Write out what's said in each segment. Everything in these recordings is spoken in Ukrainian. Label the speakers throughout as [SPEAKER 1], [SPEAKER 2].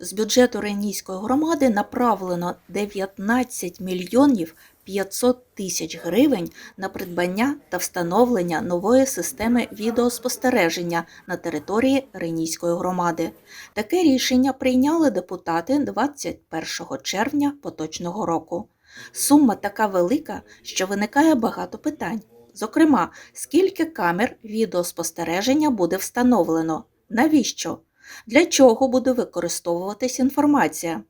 [SPEAKER 1] З бюджету Рейнійської громади направлено 19 мільйонів 500 тисяч гривень на придбання та встановлення нової системи відеоспостереження на території Рейнійської громади. Таке рішення прийняли депутати 21 червня поточного року. Сума така велика, що виникає багато питань. Зокрема, скільки камер відеоспостереження буде встановлено? Навіщо? Для чого буде використовуватись інформація?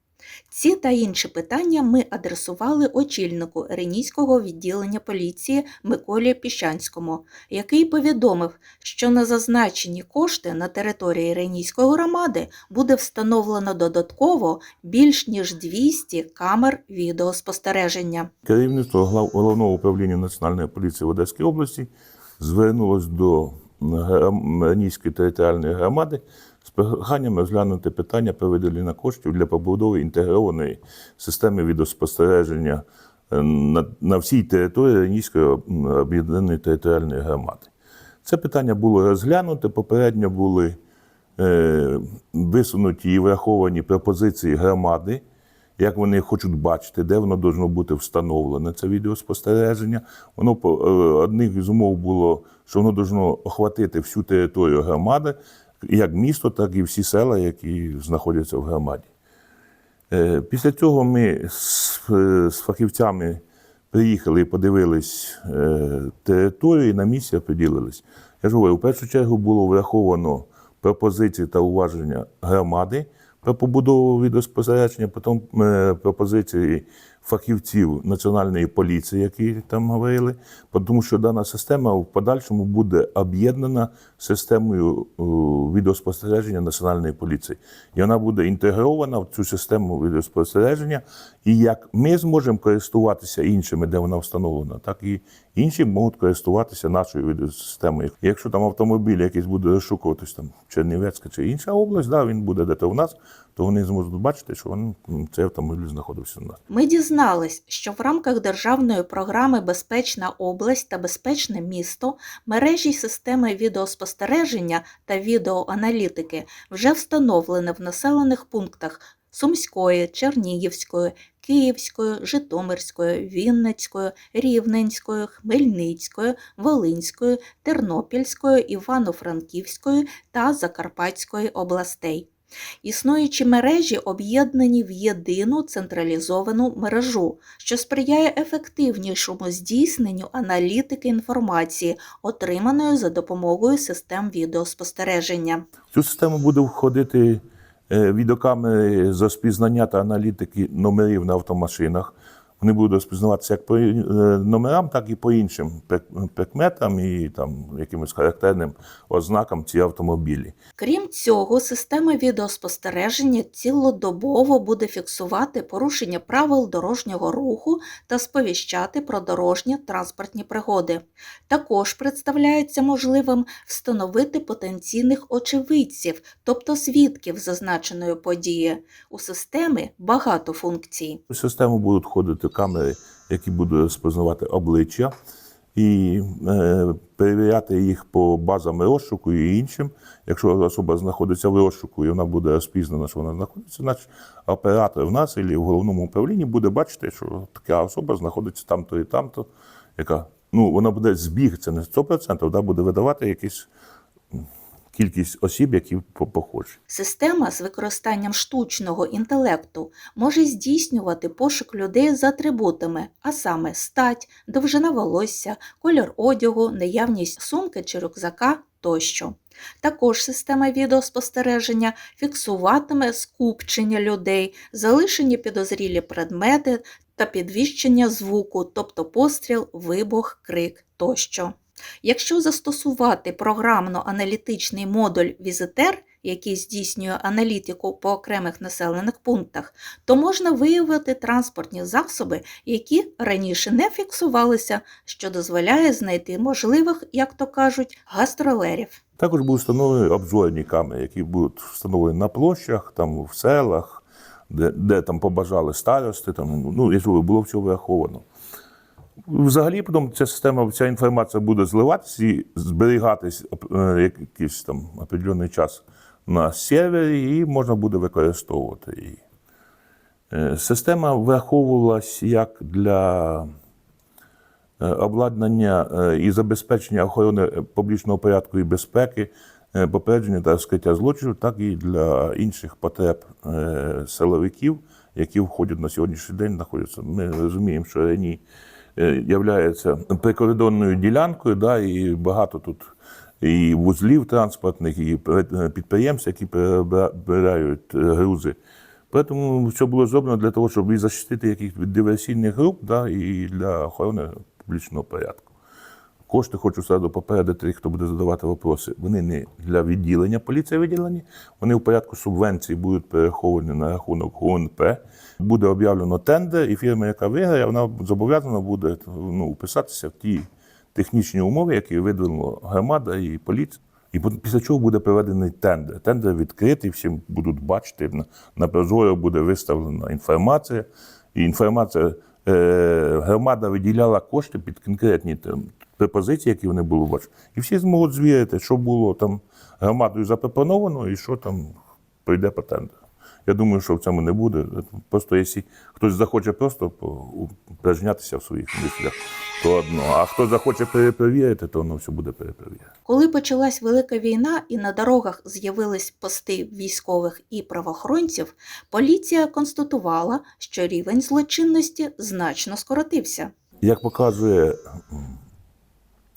[SPEAKER 1] Ці та інші питання ми адресували очільнику Ренійського відділення поліції Миколі Піщанському, який повідомив, що на зазначені кошти на території Ренійської громади буде встановлено додатково більш ніж 200 камер відеоспостереження.
[SPEAKER 2] Керівництво головного управління Національної поліції в Одеській області звернулось до Ранійської територіальної громади з проханням розглянути питання про виділення коштів для побудови інтегрованої системи відеоспостереження е, на, на всій території Ранійської об'єднаної територіальної громади. Це питання було розглянуте. Попередньо були е, висунуті і враховані пропозиції громади, як вони хочуть бачити, де воно должно бути встановлене, це відеоспостереження. Воно по е, одних з умов було, що воно должно охватити всю територію громади, як місто, так і всі села, які знаходяться в громаді. Е, Після цього ми з, з фахівцями приїхали і подивились е, територію і на місці оприділились. Я ж говорю, в першу чергу було враховано пропозиції та уваження громади про побудову відеоспостереження, потім е, пропозиції фахівців Національної поліції, які там говорили, тому що дана система в подальшому буде об'єднана системою е, відеоспостереження Національної поліції. І вона буде інтегрована в цю систему відеоспостереження. І як ми зможемо користуватися іншими, де вона встановлена, так і інші можуть користуватися нашою відеосистемою. Якщо там автомобіль якийсь буде розшукуватись там Чернівецька чи інша область, да, він буде де-то в нас, то вони зможуть бачити, що він, м, цей автомобіль знаходився у нас.
[SPEAKER 1] Ми дізнались, що в рамках державної програми Безпечна область та безпечне місто мережі системи відеоспостереження та відеоаналітики вже встановлені в населених пунктах Сумської, Чернігівської, Київської, Житомирської, Вінницької, Рівненської, Хмельницької, Волинської, Тернопільської, Івано-Франківської та Закарпатської областей. Існуючі мережі об'єднані в єдину централізовану мережу, що сприяє ефективнішому здійсненню аналітики інформації, отриманої за допомогою систем відеоспостереження.
[SPEAKER 2] Цю систему буде входити е, відеокамери з розпізнання та аналітики номерів на автомашинах. Вони будуть розпізнаватися як по е, номерам, так і по іншим прик- прикметам і там якимось характерним ознакам ці автомобілі.
[SPEAKER 1] Крім цього, система відеоспостереження цілодобово буде фіксувати порушення правил дорожнього руху та сповіщати про дорожні транспортні пригоди. Також представляється можливим встановити потенційних очевидців, тобто свідків зазначеної події. У системи багато функцій.
[SPEAKER 2] В систему будуть входити камери, які будуть розпізнавати обличчя і е, перевіряти їх по базам розшуку і іншим. Якщо особа знаходиться в розшуку і вона буде розпізнана, що вона знаходиться, значить оператор в нас або в головному управлінні буде бачити, що така особа знаходиться там-то і там-то, яка ну вона буде збіг, це не 100%, вона буде видавати якісь кількість осіб, які по- похожі.
[SPEAKER 1] Система з використанням штучного інтелекту може здійснювати пошук людей з атрибутами, а саме стать, довжина волосся, колір одягу, наявність сумки чи рюкзака тощо. Також система відеоспостереження фіксуватиме скупчення людей, залишені підозрілі предмети та підвищення звуку, тобто постріл, вибух, крик тощо. Якщо застосувати програмно-аналітичний модуль Візитер, який здійснює аналітику по окремих населених пунктах, то можна виявити транспортні засоби, які раніше не фіксувалися, що дозволяє знайти можливих, як то кажуть, гастролерів.
[SPEAKER 2] Також будуть встановлені обзорні камери, які будуть встановлені на площах, там в селах, де, де там побажали старости. Там, ну, говорю, було все враховано. Взагалі, потім ця система, ця інформація буде зливатися і зберігатись е, якийсь там определений час на сервері і можна буде використовувати її. Е, Система враховувалась як для е, обладнання і забезпечення охорони публічного порядку і безпеки, попередження та розкриття злочинів, так і для інших потреб силовиків, які входять на сьогоднішній день, знаходяться. Ми розуміємо, що Рені є прикордонною ділянкою, да, і багато тут і вузлів транспортних, і підприємств, які перебирають е, грузи. Тому все було зроблено для того, щоб і захистити яких від диверсійних груп, да, і для охорони публічного порядку. Кошти хочу сразу попередити хто буде задавати вопроси. Вони не для відділення поліції виділені, вони в порядку субвенцій будуть перераховані на рахунок ГУНП. Буде об'явлено тендер, і фірма, яка виграє, вона зобов'язана буде ну, вписатися в ті технічні умови, які видвинула громада і поліція. І після чого буде проведений тендер. Тендер відкритий, всі будуть бачити. На, на прозоро буде виставлена інформація. І інформація е, громада виділяла кошти під конкретні там, пропозиції, які вони були бачити. І всі зможуть звірити, що було там громадою запропоновано і що там пройде по тендеру. Я думаю, що в цьому не буде. Просто якщо хтось захоче просто упражнятися в своїх мислях, то одно. А хто захоче перепровірити, то воно все буде перепровірено.
[SPEAKER 1] Коли почалась велика війна і на дорогах з'явились пости військових і правоохоронців, поліція констатувала, що рівень злочинності значно скоротився.
[SPEAKER 2] Як показує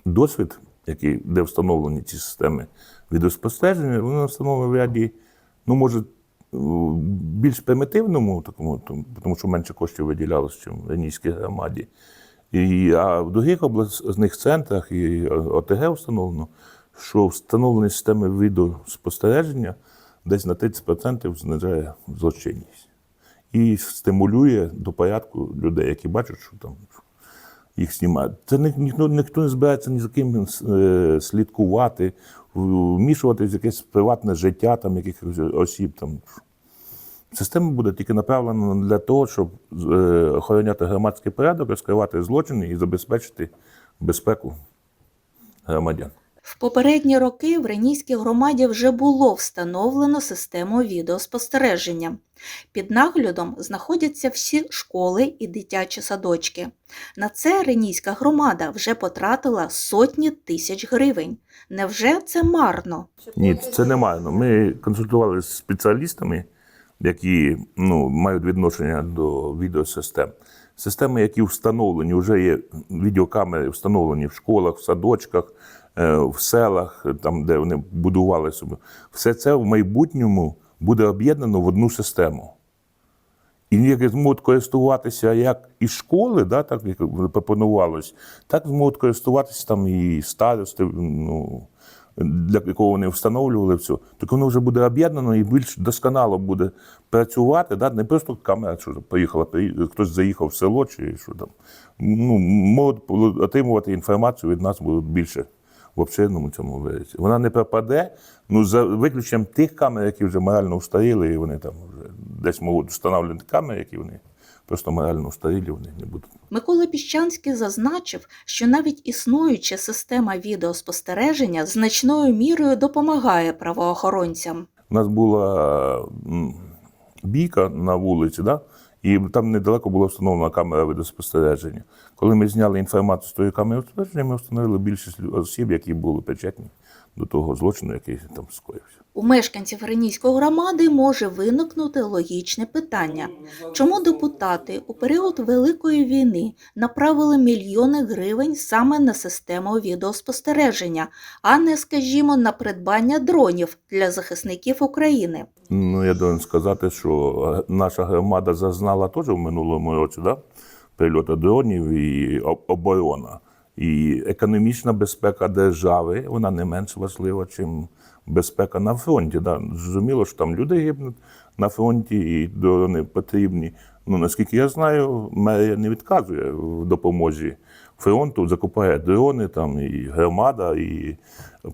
[SPEAKER 2] досвід, який, де встановлені ці системи відеоспостереження, вони встановлені в ряді, ну, може, більш примітивному, такому, тому- що менше коштів виділялося, ніж в Ренійській громаді. І, а в других обласних центрах і ОТГ встановлено, що встановлені системи відеоспостереження десь на 30% знижає злочинність. І стимулює до порядку людей, які бачать, що там їх знімають. Це ні- ніхто, ніхто не збирається ні за ким е, слідкувати, вмішуватися в якесь приватне життя там, якихось осіб. Там. Система буде тільки направлена для того, щоб е, охороняти громадський порядок, розкривати злочини і забезпечити безпеку громадян.
[SPEAKER 1] В попередні роки в Ренійській громаді вже було встановлено систему відеоспостереження. Під наглядом знаходяться всі школи і дитячі садочки. На це Ренійська громада вже потратила сотні тисяч гривень. Невже це марно?
[SPEAKER 2] Ні, це не марно. Ми консультувалися з спеціалістами, які ну, мають відношення до відеосистем. Системи, які встановлені, вже є відеокамери встановлені в школах, в садочках, в селах, там, де вони будували собі. Все це в майбутньому буде об'єднано в одну систему. І як зможуть користуватися як і школи, да, так як пропонувалось, так зможуть користуватися там і старости, ну, для якого вони встановлювали все. Так воно вже буде об'єднано і більш досконало буде працювати. Да? Не просто камера, що поїхала, хтось заїхав в село чи що там. Ну, можуть отримувати інформацію від нас будуть більше в обширному цьому вигляді. Вона не пропаде, ну за виключенням тих камер, які вже морально устаріли, і вони там вже десь можуть встановлювати камери, які вони просто морально устарілі, вони не будуть.
[SPEAKER 1] Mикола Піщанський зазначив, що навіть існуюча система відеоспостереження значною мірою допомагає правоохоронцям.
[SPEAKER 2] У нас була бійка на вулиці, да? І там недалеко була встановлена камера відеоспостереження. Коли ми зняли інформацію з тої камери спостереження, ми встановили більшість осіб, які були причетні до того злочину, який там скоївся.
[SPEAKER 1] У мешканців Ренійської громади може виникнути логічне питання: чому депутати у період Великої війни направили мільйони гривень саме на систему відеоспостереження, а не, скажімо, на придбання дронів для захисників України?
[SPEAKER 2] Ну, я должен сказати, що наша громада зазнала теж в минулому році да? прильоту дронів і об- оборона. І економічна безпека держави вона не менш важлива, ніж безпека на фронті. Да? Зрозуміло, що там люди гибнуть на фронті, і дрони потрібні. Ну, наскільки я знаю, мерія не відказує в допомозі фронту, закупає дрони, там і громада, і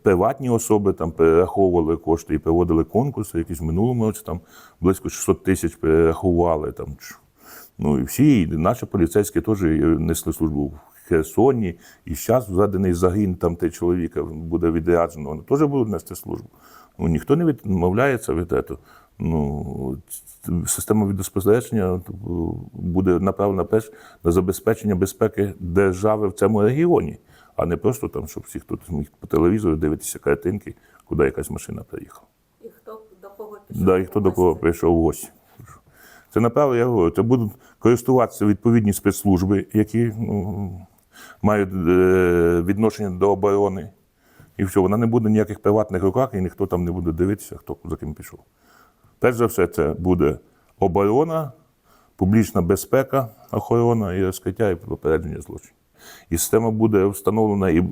[SPEAKER 2] приватні особи там перераховували кошти і проводили конкурси. Якісь в минулому році там близько 600 тисяч перерахували. Там, ну і всі, і наші поліцейські теж несли службу Херсоні. І зараз введений загін там те чоловіка буде відряджено, вони теж будуть нести службу. Ну, ніхто не відмовляється від цього. Ну, система відеоспостереження е, буде направлена перш на забезпечення безпеки держави в цьому регіоні, а не просто там, щоб всі хто міг по телевізору дивитися картинки, куди якась машина приїхала.
[SPEAKER 1] І хто до кого
[SPEAKER 2] Да, і хто до кого прийшов в гості. Це направо, я говорю, це будуть користуватися відповідні спецслужби, які ну, мають е, відношення до оборони. І все, вона не буде в ніяких приватних руках, і ніхто там не буде дивитися, хто за ким пішов. Перш за все, це буде оборона, публічна безпека, охорона і розкриття і попередження злочинів. І система буде встановлена і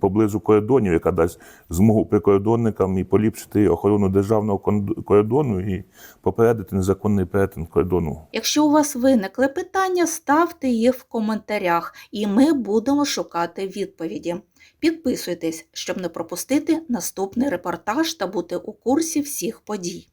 [SPEAKER 2] поблизу кордонів, яка дасть змогу прикордонникам і поліпшити охорону державного кордону і попередити незаконний перетин кордону
[SPEAKER 1] Якщо у вас виникли питання, ставте їх в коментарях, і ми будемо шукати відповіді. Підписуйтесь, щоб не пропустити наступний репортаж та бути у курсі всіх подій.